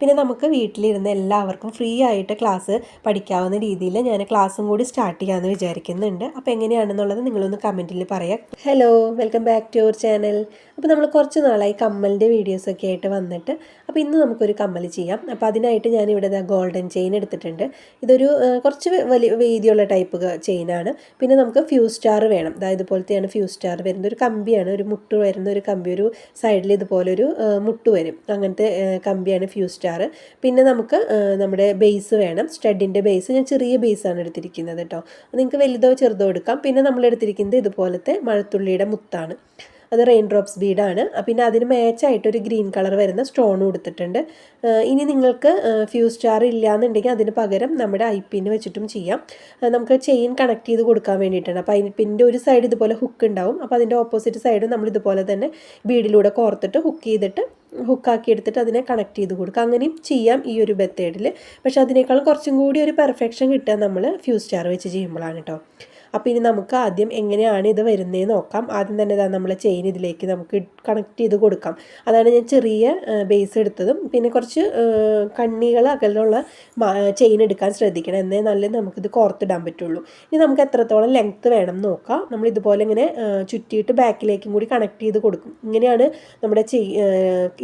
പിന്നെ നമുക്ക് വീട്ടിലിരുന്ന് എല്ലാവർക്കും ഫ്രീ ആയിട്ട് ക്ലാസ് പഠിക്കാവുന്ന രീതിയിൽ ഞാൻ ക്ലാസ്സും കൂടി സ്റ്റാർട്ട് ചെയ്യാമെന്ന് വിചാരിക്കുന്നുണ്ട്. അപ്പോൾ എങ്ങനെയാണെന്നുള്ളത് നിങ്ങളൊന്ന് കമന്റിൽ പറയാം. Hello welcome back to your channel അപ്പോൾ നമ്മൾ കുറച്ച് നാളായി കമ്മലിന്റെ വീഡിയോസൊക്കെ ആയിട്ട് വന്നിട്ട് അപ്പോൾ ഇന്ന് നമുക്കൊരു കമ്മൽ ചെയ്യാം. അപ്പോൾ അതിനായിട്ട് ഞാൻ ഇവിടെ ഗോൾഡൻ ചെയിൻ എടുത്തിട്ടുണ്ട്. ഇതൊരു കുറച്ച് വലിയ വീതിയുള്ള ടൈപ്പ് ചെയിനാണ്. പിന്നെ നമുക്ക് ഫ്യൂ സ്റ്റാർ വേണം. അതായത് ഇതുപോലത്തെയാണ് ഫ്യൂ സ്റ്റാർ വരുന്ന ഒരു കമ്പിയാണ് ഒരു മുട്ട് വരുന്ന ഒരു കമ്പി. ഒരു സൈഡിൽ ഇതുപോലെ ഒരു മുട്ട് വരും. അങ്ങനത്തെ കമ്പിയാണ് ഫ്യൂ സ്റ്റാർ. പിന്നെ നമുക്ക് നമ്മുടെ ബേസ് വേണം. സ്റ്റഡിന്റെ ബേസ്. ഞാൻ ചെറിയ ബേസാണ് എടുത്തിരിക്കുന്നത് കേട്ടോ. നിങ്ങൾക്ക് വലുതോ ചെറുതോ എടുക്കാം. പിന്നെ നമ്മൾ എടുത്തിരിക്കുന്നത് ഇതുപോലത്തെ മഴത്തുള്ളിയുടെ മുത്താണ്. അത് റെയിൻ ഡ്രോപ്സ് ബീഡാണ് പിന്നെ അതിന് മാച്ചായിട്ട് ഒരു ഗ്രീൻ കളർ വരുന്ന സ്റ്റോൺ കൊടുത്തിട്ടുണ്ട് ഇനി നിങ്ങൾക്ക് ഫ്യൂസ് സ്റ്റാർ ഇല്ലയെന്നുണ്ടെങ്കിൽ അതിന് പകരം നമ്മുടെ ഐ പിന്ന് വെച്ചിട്ടും ചെയ്യാം. നമുക്ക് ചെയിൻ കണക്ട് ചെയ്ത് കൊടുക്കാൻ വേണ്ടിയിട്ടാണ്. അപ്പോൾ അതിന് പിന്റെ ഒരു സൈഡ് ഇതുപോലെ ഹുക്ക് ഉണ്ടാവും. അപ്പോൾ അതിന്റെ ഓപ്പോസിറ്റ് സൈഡും നമ്മൾ ഇതുപോലെ തന്നെ ബീഡിലൂടെ കോർത്തിട്ട് ഹുക്ക് ചെയ്തിട്ട് ഹുക്കാക്കി എടുത്തിട്ട് അതിനെ കണക്ട് ചെയ്ത് കൊടുക്കുക. അങ്ങനെയും ചെയ്യാം ഈ ഒരു മെത്തേഡിൽ പക്ഷേ അതിനേക്കാളും കുറച്ചും കൂടി ഒരു പെർഫെക്ഷൻ കിട്ടുക നമ്മൾ ഫ്യൂസ് സ്റ്റാർ വെച്ച് ചെയ്യുമ്പോഴാണ് കേട്ടോ. അപ്പോൾ ഇനി നമുക്ക് ആദ്യം എങ്ങനെയാണ് ഇത് വരുന്നത് നോക്കാം. ആദ്യം തന്നെ ഇതാ നമ്മളെ ചെയിൻ ഇതിലേക്ക് നമുക്ക് കണക്ട് ചെയ്ത് കൊടുക്കാം. അതാണ് ഞാൻ ചെറിയ ബേസ് എടുത്തതും പിന്നെ കുറച്ച് കണ്ണികൾ അകലുള്ള ചെയിൻ എടുക്കാൻ ശ്രദ്ധിക്കണം. എന്നേ നല്ല നമുക്കിത് കോർത്തിടാൻ പറ്റുള്ളൂ. ഇനി നമുക്ക് എത്രത്തോളം ലെങ്ത്ത് വേണം നോക്കാം. നമ്മൾ ഇതുപോലെ ഇങ്ങനെ ചുറ്റിയിട്ട് ബാക്കിലേക്കും കൂടി കണക്ട് ചെയ്ത് കൊടുക്കും. ഇങ്ങനെയാണ് നമ്മുടെ ചെയി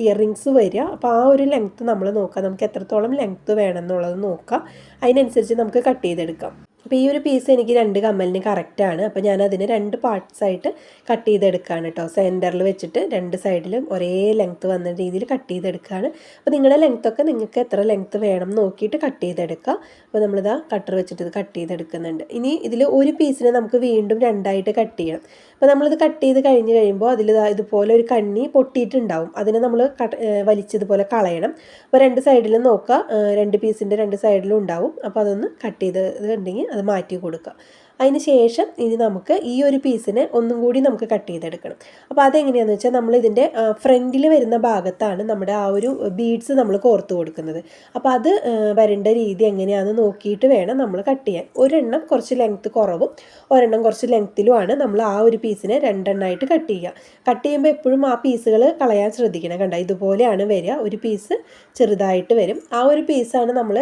ഇയർ റിങ്സ് വരിക. അപ്പോൾ ആ ഒരു ലെങ്ത്ത് നമ്മൾ നോക്കാം. നമുക്ക് എത്രത്തോളം ലെങ്ത്ത് വേണം എന്നുള്ളത് നോക്കാം. അതിനനുസരിച്ച് നമുക്ക് കട്ട് ചെയ്തെടുക്കാം. അപ്പോൾ ഈ ഒരു പീസ് എനിക്ക് രണ്ട് കമ്മലിന് കറക്റ്റാണ് അപ്പോൾ ഞാൻ അതിന് രണ്ട് പാർട്സായിട്ട് കട്ട് ചെയ്തെടുക്കുകയാണ് കേട്ടോ സെന്ററിൽ വെച്ചിട്ട് രണ്ട് സൈഡിലും ഒരേ ലെങ്ത്ത് വന്ന രീതിയിൽ കട്ട് ചെയ്തെടുക്കുകയാണ് അപ്പോൾ നിങ്ങളുടെ ലെങ്ത്തൊക്കെ നിങ്ങൾക്ക് എത്ര ലെങ്ത്ത് വേണം നോക്കിയിട്ട് കട്ട് ചെയ്തെടുക്കുക അപ്പോൾ നമ്മളിതാ കട്ടർ വെച്ചിട്ട് ഇത് കട്ട് ചെയ്തെടുക്കുന്നുണ്ട്. ഇനി ഇതിൽ ഒരു പീസിനെ നമുക്ക് വീണ്ടും രണ്ടായിട്ട് കട്ട് ചെയ്യണം. അപ്പോൾ നമ്മളിത് കട്ട് ചെയ്ത് കഴിഞ്ഞ് കഴിയുമ്പോൾ അതിൽ ഇതുപോലെ ഒരു കണ്ണി പൊട്ടിയിട്ടുണ്ടാവും. അതിനെ നമ്മൾ കട്ട് വലിച്ചതുപോലെ കളയണം. അപ്പോൾ രണ്ട് സൈഡിലും നോക്കുക രണ്ട് പീസിന്റെ രണ്ട് സൈഡിലും ഉണ്ടാവും. അപ്പോൾ അതൊന്ന് കട്ട് ചെയ്തിട്ടുണ്ടെങ്കിൽ അത് മാറ്റി കൊടുക്കുക. അതിന് ശേഷം ഇനി നമുക്ക് ഈ ഒരു പീസിനെ ഒന്നും കൂടി നമുക്ക് കട്ട് ചെയ്തെടുക്കണം. അപ്പോൾ അതെങ്ങനെയാണെന്ന് വെച്ചാൽ നമ്മൾ ഇതിന്റെ ഫ്രണ്ടിൽ വരുന്ന ഭാഗത്താണ് നമ്മുടെ ആ ഒരു ബീഡ്സ് നമ്മൾ കോർത്ത് കൊടുക്കുന്നത്. അപ്പോൾ അത് വരേണ്ട രീതി എങ്ങനെയാണെന്ന് നോക്കിയിട്ട് വേണം നമ്മൾ കട്ട് ചെയ്യാൻ. ഒരെണ്ണം കുറച്ച് ലെങ്ത്ത് കുറവും ഒരെണ്ണം കുറച്ച് ലെങ്ത്തിലുമാണ് നമ്മൾ ആ ഒരു പീസിനെ രണ്ടെണ്ണമായിട്ട് കട്ട് ചെയ്യുക. കട്ട് ചെയ്യുമ്പോൾ എപ്പോഴും ആ പീസുകൾ കളയാൻ ശ്രദ്ധിക്കണം കണ്ട? ഇതുപോലെയാണ് വരിക. ഒരു പീസ് ചെറുതായിട്ട് വരും. ആ ഒരു പീസാണ് നമ്മൾ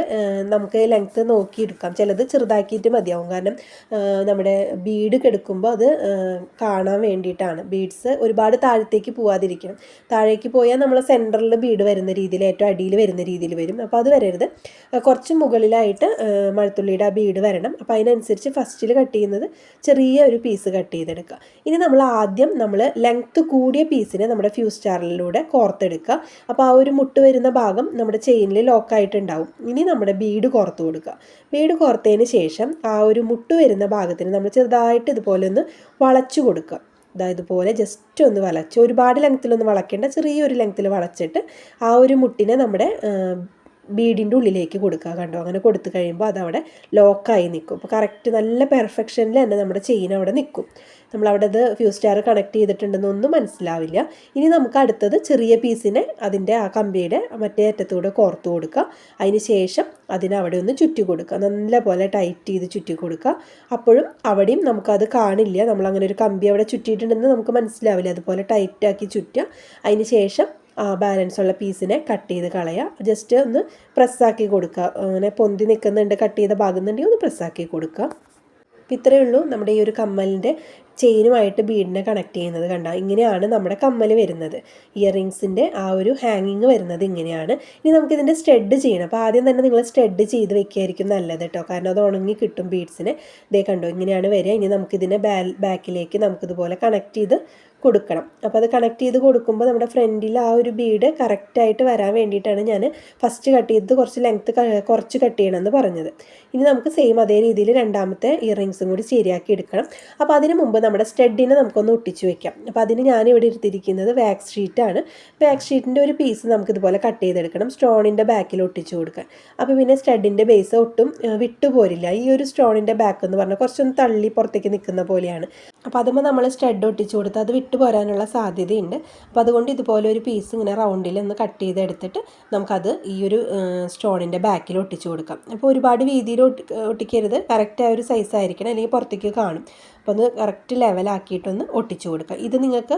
നമുക്ക് ലെങ്ത്ത് നോക്കിയെടുക്കാം. ചിലത് ചെറുതാക്കിയിട്ട് മതിയാവും. കാരണം നമ്മുടെ ബീഡ് കെടുക്കുമ്പോൾ അത് കാണാൻ വേണ്ടിയിട്ടാണ്. ബീഡ്സ് ഒരുപാട് താഴത്തേക്ക് പോവാതിരിക്കണം. താഴേക്ക് പോയാൽ നമ്മൾ സെന്ററിൽ ബീഡ് വരുന്ന രീതിയിൽ ഏറ്റവും അടിയിൽ വരുന്ന രീതിയിൽ വരും. അപ്പോൾ അത് വരരുത്. കുറച്ച് മുകളിലായിട്ട് മഴത്തുള്ളിയുടെ ആ ബീഡ് വരണം. അപ്പോൾ അതിനനുസരിച്ച് ഫസ്റ്റിൽ കട്ട് ചെയ്യുന്നത് ചെറിയ ഒരു പീസ് കട്ട് ചെയ്തെടുക്കുക. ഇനി നമ്മൾ ആദ്യം നമ്മൾ ലെങ്ത്ത് കൂടിയ പീസിനെ നമ്മുടെ ഫ്യൂസ് സ്റ്റാറിലൂടെ കോർത്തെടുക്കുക. അപ്പോൾ ആ ഒരു മുട്ട് വരുന്ന ഭാഗം നമ്മുടെ ചെയിനിൽ ലോക്കായിട്ടുണ്ടാവും. ഇനി നമ്മുടെ ബീഡ് കോർത്ത് കൊടുക്കുക. ബീഡ് കോർത്തതിന് ശേഷം ആ ഒരു മുട്ട് വരുന്ന ഭാഗത്തിന് നമ്മൾ ചെറുതായിട്ട് ഇതുപോലെ ഒന്ന് വളച്ചു കൊടുക്കുക. അതായത് ഇതുപോലെ ജസ്റ്റ് ഒന്ന് വളച്ച് ഒരുപാട് ലെങ്ത്തിലൊന്നും വളയ്ക്കേണ്ട ചെറിയൊരു ലെങ്ത്തിൽ വളച്ചിട്ട് ആ ഒരു മുട്ടിനെ നമ്മുടെ ബീഡിന്റെ ഉള്ളിലേക്ക് കൊടുക്കുക കണ്ടോ? അങ്ങനെ കൊടുത്തു കഴിയുമ്പോൾ അതവിടെ ലോക്കായി നിൽക്കും. അപ്പോൾ കറക്റ്റ് നല്ല പെർഫെക്ഷനിൽ തന്നെ നമ്മുടെ ചെയിൻ അവിടെ നിൽക്കും. നമ്മളവിടെ അത് ഫ്യൂസ് ടയർ കണക്ട് ചെയ്തിട്ടുണ്ടെന്നൊന്നും മനസ്സിലാവില്ല. ഇനി നമുക്ക് അടുത്തത് ചെറിയ പീസിനെ അതിന്റെ ആ കമ്പിയുടെ മറ്റേ അറ്റത്തൂടെ കോർത്ത് കൊടുക്കുക. അതിന് ശേഷം അതിനെ അവിടെ ഒന്ന് ചുറ്റി കൊടുക്കുക. നല്ല പോലെ ടൈറ്റ് ചെയ്ത് ചുറ്റി കൊടുക്കുക. അപ്പോഴും അവിടെയും നമുക്കത് കാണില്ല. നമ്മളങ്ങനെ ഒരു കമ്പി അവിടെ ചുറ്റിയിട്ടുണ്ടെന്ന് നമുക്ക് മനസ്സിലാവില്ല. അതുപോലെ ടൈറ്റാക്കി ചുറ്റുക. അതിന് ശേഷം ബാലൻസ് ഉള്ള പീസിനെ കട്ട് ചെയ്ത് കളയുക ജസ്റ്റ് ഒന്ന് പ്രസ്സാക്കി കൊടുക്കുക. അങ്ങനെ പൊന്തി നിൽക്കുന്നുണ്ട് കട്ട് ചെയ്ത ഭാഗത്തുണ്ടെങ്കിൽ ഒന്ന് പ്രസ്സാക്കി കൊടുക്കുക. അപ്പം ഇത്രയേ ഉള്ളൂ നമ്മുടെ ഈ ഒരു കമ്മലിന്റെ ചെയിനുമായിട്ട് ബീഡിനെ കണക്ട് ചെയ്യുന്നത് കണ്ട? ഇങ്ങനെയാണ് നമ്മുടെ കമ്മൽ വരുന്നത്. ഇയർ റിങ്സിന്റെ ആ ഒരു ഹാങ്ങിങ് വരുന്നത് ഇങ്ങനെയാണ്. ഇനി നമുക്കിതിന്റെ സ്റ്റെഡ് ചെയ്യണം. അപ്പോൾ ആദ്യം തന്നെ നിങ്ങൾ സ്റ്റെഡ് ചെയ്ത് വെക്കുകയായിരിക്കും നല്ലത് കേട്ടോ. കാരണം അത് ഉണങ്ങി കിട്ടും ബീഡ്സിനെ ഇതേ കണ്ടോ ഇങ്ങനെയാണ് വരിക. ഇനി നമുക്കിതിനെ ബാ ബാക്കിലേക്ക് നമുക്കിതുപോലെ കണക്ട് ചെയ്ത് കൊടുക്കണം. അപ്പോൾ അത് കണക്ട് ചെയ്ത് കൊടുക്കുമ്പോൾ നമ്മുടെ ഫ്രണ്ടിൽ ആ ഒരു ബീഡ് കറക്റ്റായിട്ട് വരാൻ വേണ്ടിയിട്ടാണ് ഞാൻ ഫസ്റ്റ് കട്ട് ചെയ്തത്. കുറച്ച് ലെങ്ത്ത് കുറച്ച് കട്ട് ചെയ്യണമെന്ന് പറഞ്ഞത്. ഇനി നമുക്ക് സെയിം അതേ രീതിയിൽ രണ്ടാമത്തെ ഇയറിങ്സും കൂടി ശരിയാക്കി എടുക്കണം. അപ്പോൾ അതിന് മുമ്പ് നമ്മുടെ സ്റ്റഡിനെ നമുക്കൊന്ന് ഒട്ടിച്ച് വെക്കാം. അപ്പോൾ അതിന് ഇവിടെ എടുത്തിരിക്കുന്നത് വാക്സ് ഷീറ്റാണ് വാക്സ് ഷീറ്റിന്റെ ഒരു പീസ് നമുക്കിതുപോലെ കട്ട് ചെയ്തെടുക്കണം. സ്റ്റോണിന്റെ ബാക്കിൽ ഒട്ടിച്ച് കൊടുക്കാം അപ്പോൾ പിന്നെ സ്റ്റഡിന്റെ ബേസ് ഒട്ടും വിട്ടുപോരില്ല. ഈ ഒരു സ്റ്റോണിന്റെ ബാക്ക് എന്ന് പറഞ്ഞാൽ കുറച്ചൊന്ന് തള്ളി പുറത്തേക്ക് നിൽക്കുന്ന പോലെയാണ്. അപ്പോൾ അതുമ്പോൾ നമ്മൾ സ്റ്റെഡ് ഒട്ടിച്ചു കൊടുത്ത് അത് വിട്ടു പോരാനുള്ള സാധ്യതയുണ്ട്. അപ്പോൾ അതുകൊണ്ട് ഇതുപോലെ ഒരു പീസ് ഇങ്ങനെ റൗണ്ടിൽ ഒന്ന് കട്ട് ചെയ്തെടുത്തിട്ട് നമുക്കത് ഈ ഒരു സ്റ്റോണിന്റെ ബാക്കിൽ ഒട്ടിച്ചു കൊടുക്കാം. അപ്പോൾ ഒരുപാട് വീതിയിൽ ഒട്ടി ഒട്ടിക്കരുത്. കറക്റ്റ് ആ ഒരു സൈസ് ആയിരിക്കണം. അല്ലെങ്കിൽ പുറത്തേക്ക് കാണും. അപ്പോൾ ഒന്ന് കറക്റ്റ് ലെവലാക്കിയിട്ടൊന്ന് ഒട്ടിച്ചു കൊടുക്കുക. ഇത് നിങ്ങൾക്ക്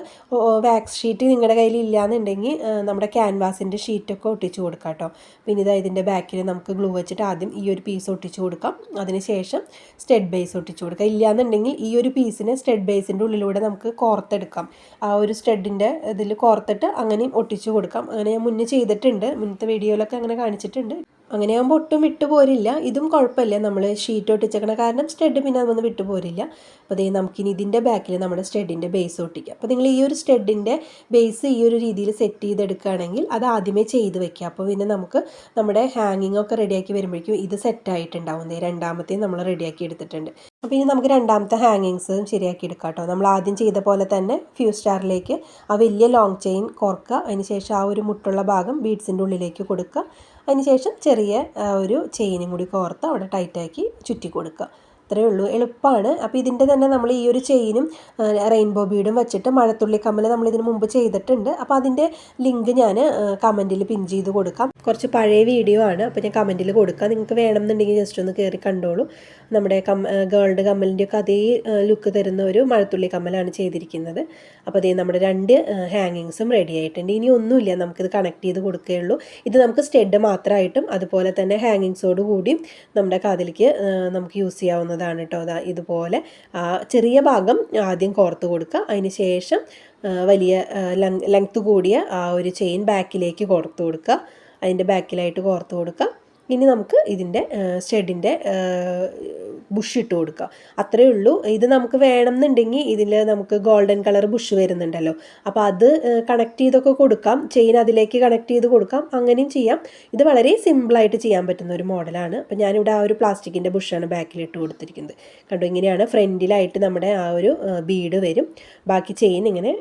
വാക്സ് ഷീറ്റ് നിങ്ങളുടെ കയ്യിൽ ഇല്ലയെന്നുണ്ടെങ്കിൽ നമ്മുടെ ക്യാൻവാസിന്റെ ഷീറ്റൊക്കെ ഒട്ടിച്ചു കൊടുക്കാം കേട്ടോ. പിന്നെ ഇതാ ഇതിന്റെ ബാക്കിൽ നമുക്ക് ഗ്ലൂ വെച്ചിട്ട് ആദ്യം ഈ ഒരു പീസ് ഒട്ടിച്ചു കൊടുക്കാം. അതിനുശേഷം സ്റ്റെഡ് ബേസ് ഒട്ടിച്ചു കൊടുക്കാം ഇല്ലയെന്നുണ്ടെങ്കിൽ ഈ ഒരു പീസിനെ സ്റ്റെഡ് ബേസിന്റെ ഉള്ളിലൂടെ നമുക്ക് കോർത്തെടുക്കാം ആ ഒരു സ്റ്റെഡിന്റെ ഇതിൽ കോർത്തിട്ട് അങ്ങനെയും ഒട്ടിച്ചു കൊടുക്കാം. അങ്ങനെ ഞാൻ മുന്നേ ചെയ്തിട്ടുണ്ട്. മുന്നത്തെ വീഡിയോയിലൊക്കെ അങ്ങനെ കാണിച്ചിട്ടുണ്ട്. അങ്ങനെ ആകുമ്പോൾ ഒട്ടും വിട്ടു പോരില്ല. ഇതും കുഴപ്പമില്ല. നമ്മൾ ഷീറ്റ് ഒട്ടിച്ചേക്കണ കാരണം സ്റ്റെഡ് പിന്നെ അതൊന്നും വിട്ടു പോരില്ല. അപ്പോൾ അതേ നമുക്കിനി ഇതിന്റെ ബാക്കിൽ നമ്മുടെ സ്റ്റെഡിന്റെ ബേസ് ഒട്ടിക്കാം. അപ്പോൾ നിങ്ങൾ ഈ ഒരു സ്റ്റെഡിന്റെ ബേസ് ഈ ഒരു രീതിയിൽ സെറ്റ് ചെയ്തെടുക്കുകയാണെങ്കിൽ അത് ആദ്യമേ ചെയ്ത് വെക്കുക. അപ്പോൾ പിന്നെ നമുക്ക് നമ്മുടെ ഹാങ്ങിങ് ഒക്കെ റെഡിയാക്കി വരുമ്പോഴേക്കും ഇത് സെറ്റായിട്ടുണ്ടാവും രണ്ടാമത്തെയും രണ്ടാമത്തെ നമ്മൾ റെഡിയാക്കി എടുത്തിട്ടുണ്ട്. അപ്പോൾ ഇനി നമുക്ക് രണ്ടാമത്തെ ഹാങ്ങിങ്സ് ശരിയാക്കി എടുക്കാം കേട്ടോ. നമ്മൾ ആദ്യം ചെയ്ത പോലെ തന്നെ ഫ്യൂ സ്റ്റാറിലേക്ക് ആ വലിയ ലോങ് ചെയിൻ കോർക്കുക. അതിനുശേഷം ആ ഒരു മുട്ടുള്ള ഭാഗം ബീഡ്സിന്റെ ഉള്ളിലേക്ക് കൊടുക്കുക. അതിനുശേഷം ചെറിയ ഒരു ചെയിനും കൂടി കോർത്ത് അവിടെ ടൈറ്റാക്കി ചുറ്റി കൊടുക്കുക. അത്രയേ ഉള്ളൂ. എളുപ്പമാണ് അപ്പോൾ ഇതിന്റെ തന്നെ നമ്മൾ ഈ ഒരു ചെയിനും റെയിൻബോ ബീഡും വെച്ചിട്ട് മഴത്തുള്ളി കമ്മൽ നമ്മൾ ഇതിന് മുമ്പ് ചെയ്തിട്ടുണ്ട്. അപ്പോൾ അതിന്റെ ലിങ്ക് ഞാൻ കമന്റിൽ പിൻ ചെയ്ത് കൊടുക്കാം. കുറച്ച് പഴയ വീഡിയോ ആണ്. അപ്പോൾ ഞാൻ കമന്റിൽ കൊടുക്കാം. നിങ്ങൾക്ക് വേണമെന്നുണ്ടെങ്കിൽ ജസ്റ്റ് ഒന്ന് കയറി കണ്ടോളൂ. നമ്മുടെ കം ഗേൾഡ് കമ്മലിന്റെ ഒക്കെ അതേ ലുക്ക് തരുന്ന ഒരു മഴത്തുള്ളി കമ്മലാണ് ചെയ്തിരിക്കുന്നത്. അപ്പോൾ അതേ നമ്മുടെ രണ്ട് ഹാങ്ങിങ്സും റെഡി ആയിട്ടുണ്ട്. ഇനി ഒന്നുമില്ല. നമുക്കിത് കണക്ട് ചെയ്ത് കൊടുക്കുകയുള്ളൂ ഇത് നമുക്ക് സ്റ്റെഡ് മാത്രമായിട്ടും അതുപോലെ തന്നെ ഹാങ്ങിങ്സോട് കൂടി നമ്മുടെ കാതിലേക്ക് നമുക്ക് യൂസ് ചെയ്യാവുന്നതാണ് കേട്ടോ ഇതുപോലെ ചെറിയ ഭാഗം ആദ്യം കോർത്ത് കൊടുക്കുക അതിന് ശേഷം വലിയ ലെങ്ത് കൂടിയ ആ ഒരു ചെയിൻ ബാക്കിലേക്ക് കോർത്ത് കൊടുക്കുക അതിന്റെ ബാക്കിലായിട്ട് കോർത്ത് കൊടുക്കുക ഇനി നമുക്ക് ഇതിന്റെ ഷെഡിന്റെ ബുഷ് ഇട്ട് കൊടുക്കുക അത്രയേ ഉള്ളൂ. ഇത് നമുക്ക് വേണമെന്നുണ്ടെങ്കിൽ ഇതിൽ നമുക്ക് ഗോൾഡൻ കളർ ബുഷ് വരുന്നുണ്ടല്ലോ. അപ്പോൾ അത് കണക്ട് ചെയ്തൊക്കെ കൊടുക്കാം. ചെയിൻ അതിലേക്ക് കണക്ട് ചെയ്ത് കൊടുക്കാം. അങ്ങനെയും ചെയ്യാം. ഇത് വളരെ സിമ്പിളായിട്ട് ചെയ്യാൻ പറ്റുന്ന ഒരു മോഡലാണ്. അപ്പോൾ ഞാനിവിടെ ആ ഒരു പ്ലാസ്റ്റിക്കിന്റെ ബുഷാണ് ബാക്കിൽ ഇട്ട് കൊടുത്തിരിക്കുന്നത്. കണ്ടു? ഇങ്ങനെയാണ് ഫ്രണ്ടിലായിട്ട് നമ്മുടെ ആ ഒരു ബീഡ് വരും. ബാക്കി ചെയിൻ ഇങ്ങനെ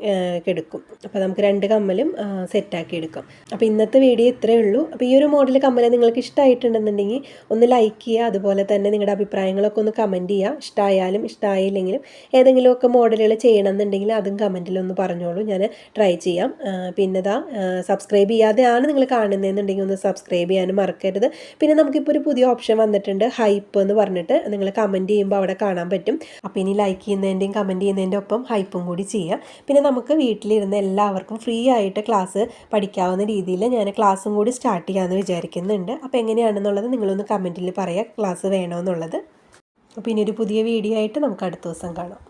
കെടുക്കും. അപ്പോൾ നമുക്ക് രണ്ട് കമ്മലും സെറ്റാക്കി എടുക്കാം. അപ്പോൾ ഇന്നത്തെ വീഡിയോ ഇത്രയേ ഉള്ളൂ. അപ്പോൾ ഈ ഒരു മോഡൽ കമ്മൽ നിങ്ങൾക്ക് ഇഷ്ടമായിട്ടുണ്ടെന്നുണ്ടെങ്കിൽ ഒന്ന് ലൈക്ക് ചെയ്യുക അതുപോലെ തന്നെ നിങ്ങളുടെ അഭിപ്രായങ്ങളൊക്കെ ഒന്ന് കമന്റ് ചെയ്യുക. ഇഷ്ടമായാലും ഇഷ്ടമായില്ലെങ്കിലും ഏതെങ്കിലുമൊക്കെ മോഡലുകൾ ചെയ്യണമെന്നുണ്ടെങ്കിൽ അതും കമന്റിലൊന്ന് പറഞ്ഞോളൂ. ഞാൻ ട്രൈ ചെയ്യാം. പിന്നെ ഇതാ സബ്സ്ക്രൈബ് ചെയ്യാതെയാണ് നിങ്ങൾ കാണുന്നതെന്നുണ്ടെങ്കിൽ ഒന്ന് സബ്സ്ക്രൈബ് ചെയ്യാനും മറക്കരുത്. പിന്നെ നമുക്കിപ്പോൾ ഒരു പുതിയ ഓപ്ഷൻ വന്നിട്ടുണ്ട് ഹൈപ്പ് എന്ന് പറഞ്ഞിട്ട്. നിങ്ങൾ കമന്റ് ചെയ്യുമ്പോൾ അവിടെ കാണാൻ പറ്റും. അപ്പോൾ ഇനി ലൈക്ക് ചെയ്യുന്നതിന്റെയും കമന്റ് ചെയ്യുന്നതിന്റെ ഒപ്പം ഹൈപ്പും കൂടി ചെയ്യാം. പിന്നെ നമുക്ക് വീട്ടിലിരുന്ന് എല്ലാവർക്കും ഫ്രീ ആയിട്ട് ക്ലാസ് പഠിക്കാവുന്ന രീതിയിൽ ഞാൻ ക്ലാസ്സും കൂടി സ്റ്റാർട്ട് ചെയ്യാമെന്ന് വിചാരിക്കുന്നുണ്ട്. അപ്പോൾ എങ്ങനെയാണെന്നുള്ളത് നിങ്ങളൊന്ന് കമന്റിൽ പറയാം. ക്ലാസ് വേണമെന്നുള്ളത് അപ്പോൾ ഇനി ഒരു പുതിയ വീഡിയോ ആയിട്ട് നമുക്ക് അടുത്ത ദിവസം കാണാം.